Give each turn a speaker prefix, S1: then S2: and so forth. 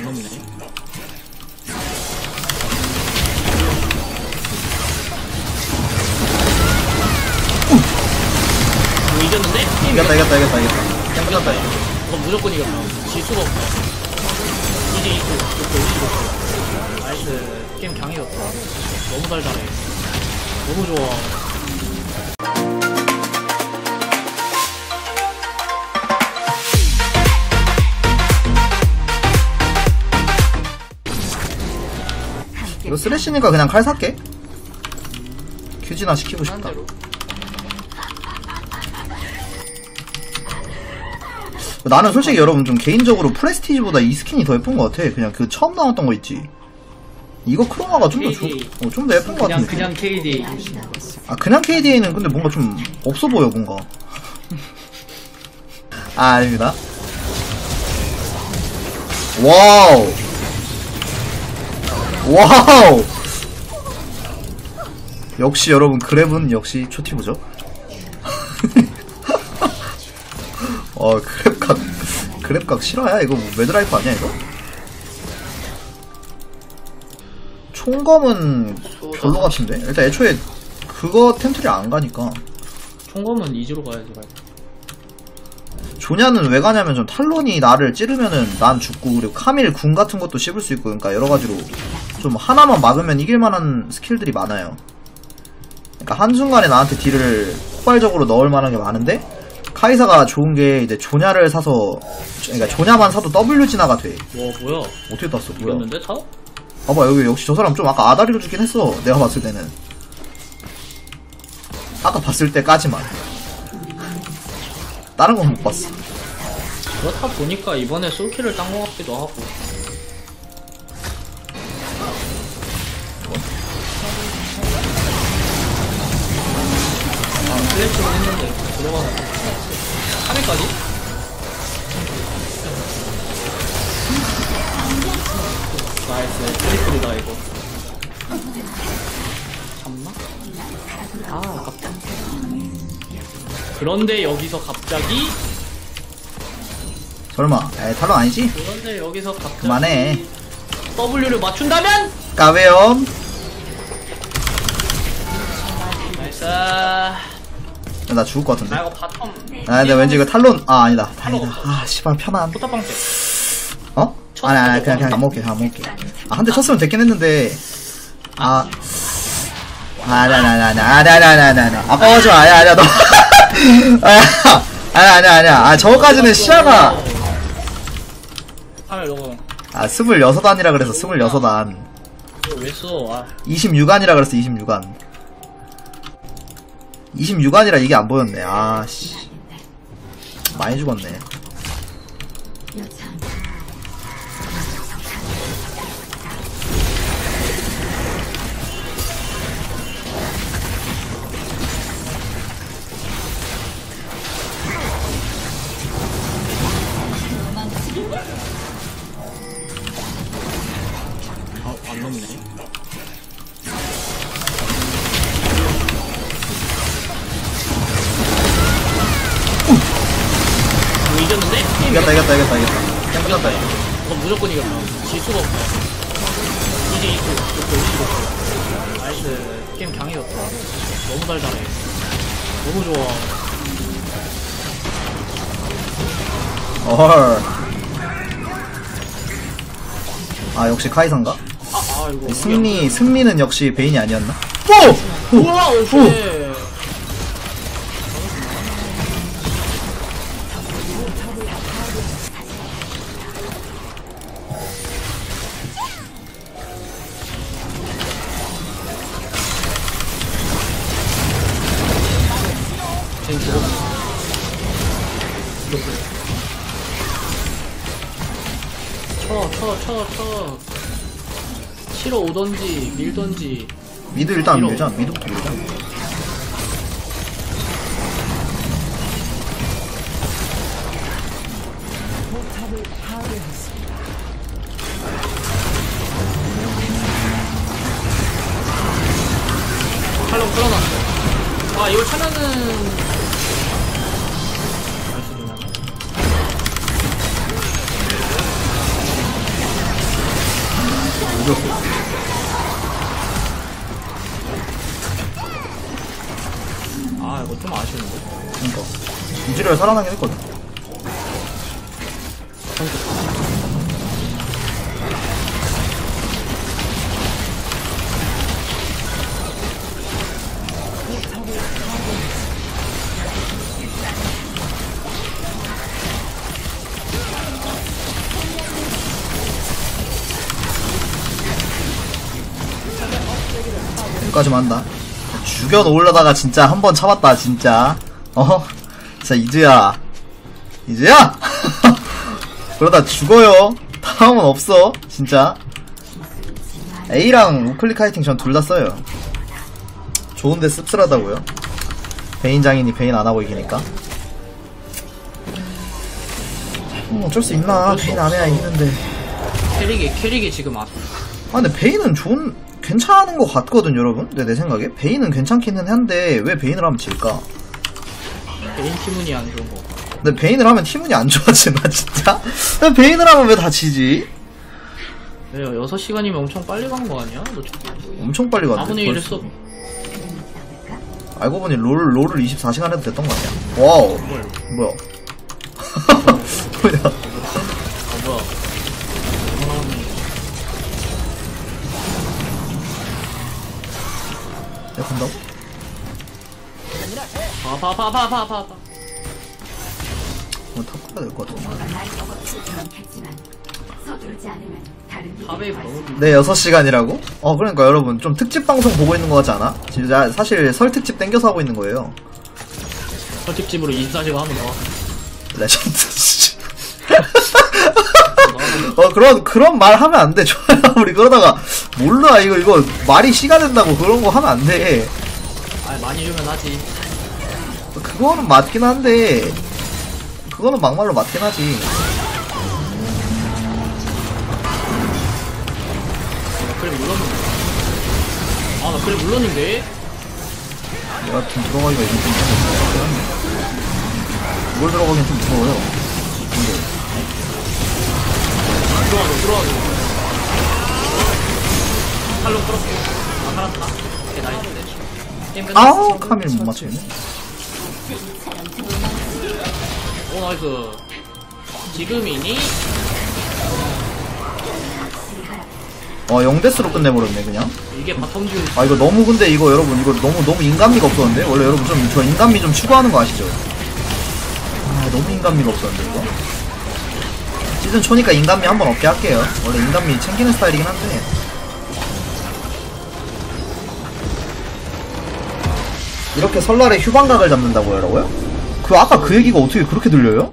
S1: 안 넘네. 뭐 이겼는데?
S2: 이겼다 이겼다 이겼다 이겼다 그냥 끝났다 이거.
S1: 무조건 이겼다. 질 수가 없네. 이제 이거 이거 이거. 나이스. 게임 강해졌다. 너무 달달해. 너무 좋아.
S2: 이거 쓰레쉬니까 그냥 칼 살게? 큐지나 시키고 싶다. 나는 솔직히 여러분 좀 개인적으로 프레스티지보다 이 스킨이 더 예쁜 것 같아. 그냥 그 처음 나왔던 거 있지? 이거 크로마가 좀더
S1: KD.
S2: 어, 좀더 예쁜 것 같은데.
S1: 그냥 KD.
S2: 아 그냥 KDA는 근데 뭔가 좀 없어 보여 뭔가. 아 아닙니다. 와우 와우! 역시 여러분 그랩은 역시 초티브죠? 어 그랩각 그랩각 실화야? 이거 뭐 매드라이프 아니야 이거? 총검은 별로 같은데? 일단 애초에 그거 템트리 안 가니까.
S1: 총검은 이지로 가야지. 말.
S2: 조냐는 왜 가냐면 좀 탈론이 나를 찌르면은 난 죽고 그리고 카밀 궁 같은 것도 씹을 수 있고 그러니까 여러 가지로 좀 하나만 막으면 이길 만한 스킬들이 많아요. 그러니까 한순간에 나한테 딜을 폭발적으로 넣을 만한 게 많은데 카이사가 좋은 게 이제 조냐를 사서 그러니까 조냐만 사도 W 진화가 돼.
S1: 와 뭐야?
S2: 어떻게 땄어? 뭐야?
S1: 이겼는데 다?
S2: 봐봐 여기 역시 저 사람 좀 아까 아다리로 주긴 했어. 내가 봤을 때는. 아까 봤을 때까지만. 다른 건 못 봤어.
S1: 그렇다 보니까 이번에 솔킬을 딴 것 같기도 하고. 아, 플래시를 했는데 들어가서 카메까지? 나이스 트리플이다 이거 잡나? 아 아깝다 그런데 여기서 갑자기
S2: 설마 에 탈론 아니지?
S1: 그런데 여기서 갑자기
S2: 그만해.
S1: W를 맞춘다면
S2: 까베염
S1: 나이스
S2: 아나 죽을 것 같은데
S1: 이거 바텀.
S2: 아 근데 왠지 이거 탈론? 아 아니다.
S1: 탈론
S2: 다행이다. 아 씨발 편안
S1: 포탑방 때
S2: 어? 아니 아니 그냥 그냥 안 먹게 그냥 안 먹게. 아 한 대 쳤으면 됐긴 했는데. 아. 아니 아까워지 마 아니야 아니야 너. 아니야. 아니야 아니야 아 저거까지는 시야가.
S1: 카메라 너무
S2: 아 스물여섯 안이라 그래서 스물여섯 안.
S1: 이거 왜 써? 아.
S2: 26안이라 그랬어 26안 26안이라 이게 안 보였네. 아 씨. 많이 죽었네 이겼다 이겼다 이겼다 이겼다 그냥 끝났다 이거
S1: 이거 무조건 이겼다. 질 수가 없네. 이제 이거 이거 이거 나이스. 게임 강해졌다. 너무 달달해. 너무 좋아.
S2: 어헐 아 역시 카이사인가?
S1: 아, 아 이거.
S2: 승리 승리는 역시 베인이 아니었나? 오!
S1: 우와, 오케이. 쟤 쳐, 쳐, 쳐, 쳐. 치러 오던지, 밀던지.
S2: 미드 일단
S1: 밀어.
S2: 밀자 미드부터 밀자
S1: 칼로 끌어놨어. 아, 이걸 차면은.
S2: 죽였어.
S1: 아 이거 좀 아쉬운데
S2: 그니까. 이즈리얼 살아나긴 했거든. 여기까지만 한다. 죽여 놓으려다가 진짜 한 번 참았다, 진짜. 어? 진짜 이즈야. 이즈야! 그러다 죽어요. 다음은 없어, 진짜. A랑 우클릭 카이팅 전 둘 다 써요. 좋은데 씁쓸하다고요. 베인 장인이 베인 안 하고 이기니까. 음, 어쩔 수 있나? 베인 안 해야 이기는데.
S1: 캐릭이 캐릭이 지금
S2: 아아 근데 베인은 좋은 괜찮은 것 같거든 여러분. 근데 내 생각에. 베인은 괜찮기는 한데 왜 베인을 하면 질까?
S1: 개인 티문이 안 좋은 거
S2: 근데 베인을 하면 팀운이 안 좋아지나 진짜? 왜 베인을 하면 왜 다 지지?
S1: 왜요 6시간이면 엄청 빨리 간 거 아니야? 너 좀-
S2: 엄청 빨리
S1: 아무리
S2: 벌써.
S1: 이랬어.
S2: 알고 보니 롤, 롤을 24시간 해도 됐던 거 아니야? 와우.
S1: 뭐야?
S2: 뭐야 야 간다고?
S1: 봐봐봐봐봐봐
S2: 어, 탑 가야 될것 같아 네 6시간이라고? 어 그러니까 여러분 좀 특집 방송 보고 있는 거 같지 않아? 진짜 사실 설 특집 땡겨서 하고 있는 거예요
S1: 설특집으로 24시간 하면 나와
S2: 레전드 씨. 어 그런 그런 말 하면 안 돼. 좋아요. 우리 그러다가 몰라 이거 이거 말이 씨가 된다고 그런 거 하면 안 돼.
S1: 아 많이 주면 하지
S2: 그거는 맞긴 한데 그거는 막말로 맞긴 하지.
S1: 나 그래 물렀는데 아 나 그래 물렀는데
S2: 내가 좀 들어가기가 이좀 무서워. 뭘 들어가긴 좀 무서워요. 근데
S1: 들어와 너 들어와 너 칼로 끌었어 아 살았다. 오케이 나이스 게임 끝났어
S2: 아우 카밀 못 맞추네.
S1: 오 나이스. 지금이니?
S2: 어 0데스로 끝내버렸네 그냥.
S1: 이게 바텀 듀
S2: 아 이거 너무 근데 이거 여러분 이거 너무 너무 인간미가 없었는데? 원래 여러분 좀 저 인간미 좀 추구하는 거 아시죠? 아 너무 인간미가 없었는데 이거 시즌 초니까 인간미 한번 없게 할게요 원래 인간미 챙기는 스타일이긴 한데 이렇게 설날에 휴방각을 잡는다고 여러고요? 그 아까 그 얘기가 어떻게 그렇게 들려요?